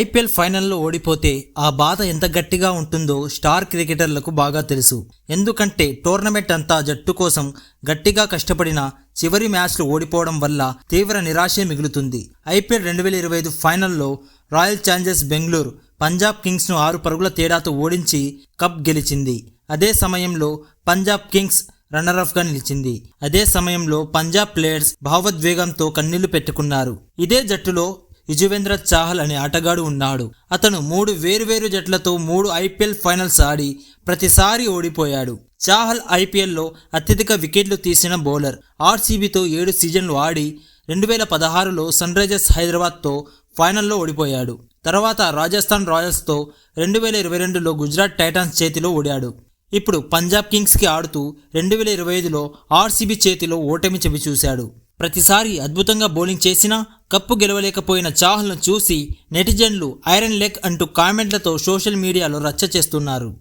IPL ఫైనల్లో ఓడిపోతే ఆ బాధ ఎంత గట్టిగా ఉంటుందో స్టార్ క్రికెటర్లకు బాగా తెలుసు. ఎందుకంటే టోర్నమెంట్ అంతా జట్టు కోసం గట్టిగా కష్టపడిన చివరి మ్యాచ్లు ఓడిపోవడం వల్ల తీవ్ర నిరాశే మిగులుతుంది. ఐపీఎల్ రెండు వేల ఇరవై ఐదు ఫైనల్లో రాయల్ ఛాలెంజర్స్ బెంగళూరు పంజాబ్ కింగ్స్ను ఆరు పరుగుల తేడాతో ఓడించి కప్ గెలిచింది. అదే సమయంలో పంజాబ్ కింగ్స్ రన్నరఫ్గా నిలిచింది. అదే సమయంలో పంజాబ్ ప్లేయర్స్ భావోద్వేగంతో కన్నీళ్ళు పెట్టుకున్నారు. ఇదే జట్టులో యుజువేంద్ర చాహల్ అనే ఆటగాడు ఉన్నాడు. అతను మూడు వేరువేరు జట్లతో మూడు ఐపీఎల్ ఫైనల్స్ ఆడి ప్రతిసారి ఓడిపోయాడు. చాహల్ ఐపీఎల్లో అత్యధిక వికెట్లు తీసిన బౌలర్. ఆర్సీబీతో ఏడు సీజన్లు ఆడి రెండు వేల పదహారులో సన్ రైజర్స్ హైదరాబాద్తో ఫైనల్లో ఓడిపోయాడు. తర్వాత రాజస్థాన్ రాయల్స్తో రెండు వేల ఇరవై రెండులో గుజరాత్ టైటాన్స్ చేతిలో ఓడాడు. ఇప్పుడు పంజాబ్ కింగ్స్కి ఆడుతూ రెండు వేల ఇరవై ఐదులో ఆర్సీబీ చేతిలో ఓటమి చవిచూశాడు. ప్రతిసారి అద్భుతంగా బౌలింగ్ చేసినా కప్పు గెలవలేకపోయిన చాహల్ను చూసి నెటిజన్లు ఐరన్ లెగ్ అంటూ కామెంట్లతో సోషల్ మీడియాలో రచ్చ చేస్తున్నారు.